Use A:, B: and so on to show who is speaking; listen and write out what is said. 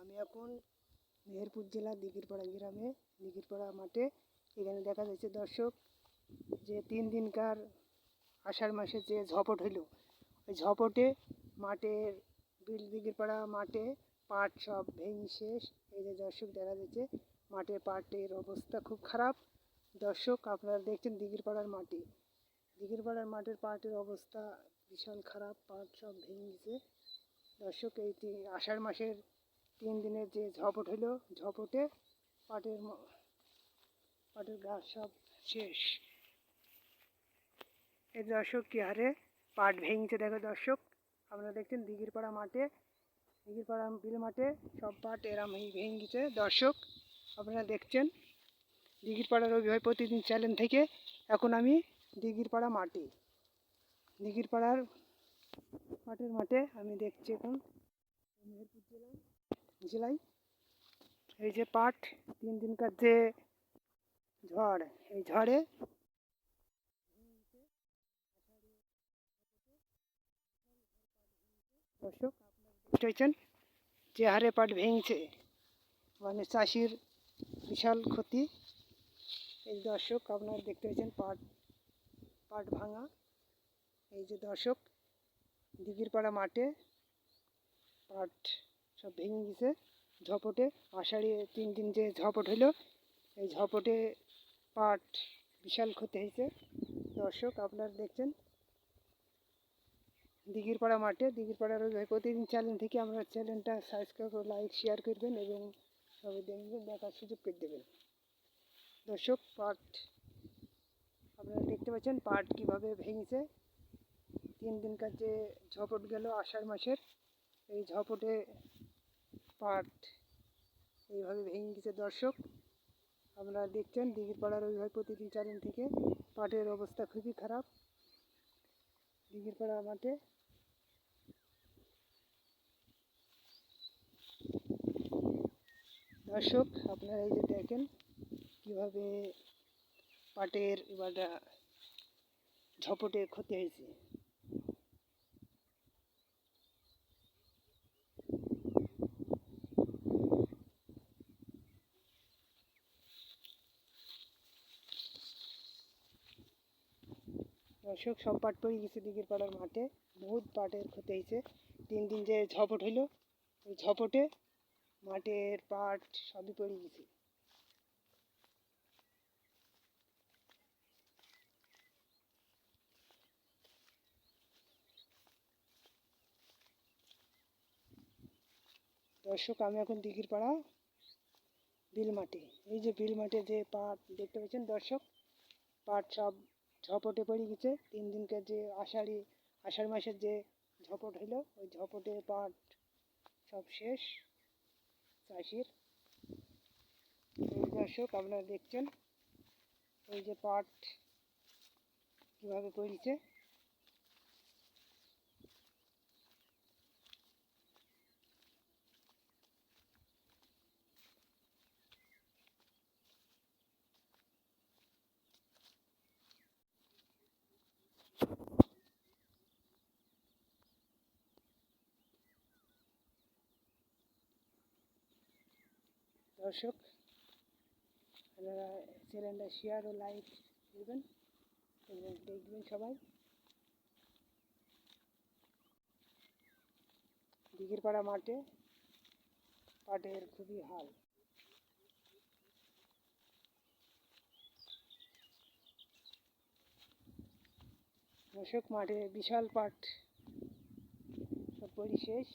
A: আমি এখন মেহেরপুর জেলা দিঘিরপাড়া গ্রামে, দিঘিরপাড়া মাঠে। এখানে দেখা যাচ্ছে দর্শক, যে তিন দিনকার আষাঢ় মাসে যে ঝপট হইল, ওই ঝপটে মাঠের বিল, দিঘিরপাড়া মাঠে পাট সব ভেঙে শেষ। এই যে দর্শক দেখা যাচ্ছে মাঠে পাটের অবস্থা খুব খারাপ। দর্শক, আপনারা দেখছেন দিঘিরপাড়ার মাটি দিঘিরপাড়ার মাঠের পাটের অবস্থা বিশাল খারাপ, পাট সব ভেঙে গেছে। দর্শক, এই আষাঢ় মাসের তিন দিনের যে ঝপট হলো, ঝপটে পাটের পাটের গাছ সব শেষ। এই দর্শক কি হারে? পাট ভেঙেছে, দেখো দর্শক। আপনারা দেখছেন দিঘিরপাড়া মাঠে, দিঘিরপাড়া বিল মাঠে সব পাট এরাম এই ভেঙে গেছে দর্শক, আপনারা দেখছেন দিঘিরপাড়ার অভিভাবক প্রতিদিন চ্যানেল থেকে। এখন আমি দিঘিরপাড়া মাঠে, দিঘিরপাড়ার মাঠের মাঠে আমি দেখছি এখন। মেহেরপুর জেলায় জেলায় এই যে পাট, তিন দিনকার যে ঝড়, এই ঝড়ে দর্শক পাচ্ছেন যে হারে পাট ভেঙছে মানে চাষির বিশাল ক্ষতি। এই দর্শক, আপনারা দেখতে পাচ্ছেন পাট পাট ভাঙা। এই যে দর্শক, দিঘিরপাড়া মাঠে পাট সব ভেঙে গেছে। ঝপটে আষাঢ়ি তিন দিন যে ঝপট হলো এই ঝপটে পাট বিশাল ক্ষতি হয়েছে। দর্শক, আপনারা দেখছেন দিঘির পাড়া মাঠে দিঘিরপাড়ার ওই প্রতিদিন চ্যানেল থেকে আমরা চ্যানেলটা সাবস্ক্রাইব লাইক শেয়ার করবেন এবং সবাই দেখবেন, দেখার সুযোগ করে দেবেন। দর্শক, পাট, আপনারা দেখতে পাচ্ছেন পাট কীভাবে ভেঙেছে। তিন দিনকার যে ঝপট গেল আষাঢ় মাসের, এই ঝপটে পাট এইভাবে গেছে দর্শক আপনারা দেখছেন দিঘিরপাড়ার ওইভাবে প্রতিদিন চ্যানেল থেকে পাটের অবস্থা খুবই খারাপ। দিঘিরপাড়া মাঠে দর্শক, আপনারা এই যে দেখেন কীভাবে পাটের এবার ঝপটে ক্ষতি হয়েছে। দর্শক, সব পাট পড়ে গেছে দিঘির পাড়ার মাঠে। বহুত পাটের ক্ষতি হয়েছে। তিন দিন যে ঝপট হইল, ওই ঝপটে মাঠের পাট সবই পড়ে গেছে। দর্শক, আমি এখন দিঘির পাড়া, বিল মাঠে। এই যে বিল মাঠে যে পাট দেখতে পাচ্ছেন দর্শক, পাট সব ঝপটে পড়ে গেছে। তিন দিনকার যে আষাঢ়ি, আষাঢ় মাসের যে ঝপট হলো ওই ঝপটে পাট সব শেষ। চাষির। দর্শক, আপনারা দেখছেন ওই যে পাট কীভাবে পড়েছে দর্শক, আপনারা চ্যানেলটা শেয়ার ও লাইক করবেন দেখবেন সবাই। দিঘির পাড়া মাঠে পাটের খুবই হাল। দর্শক, মাঠে বিশাল পাট। সব পরিশেষ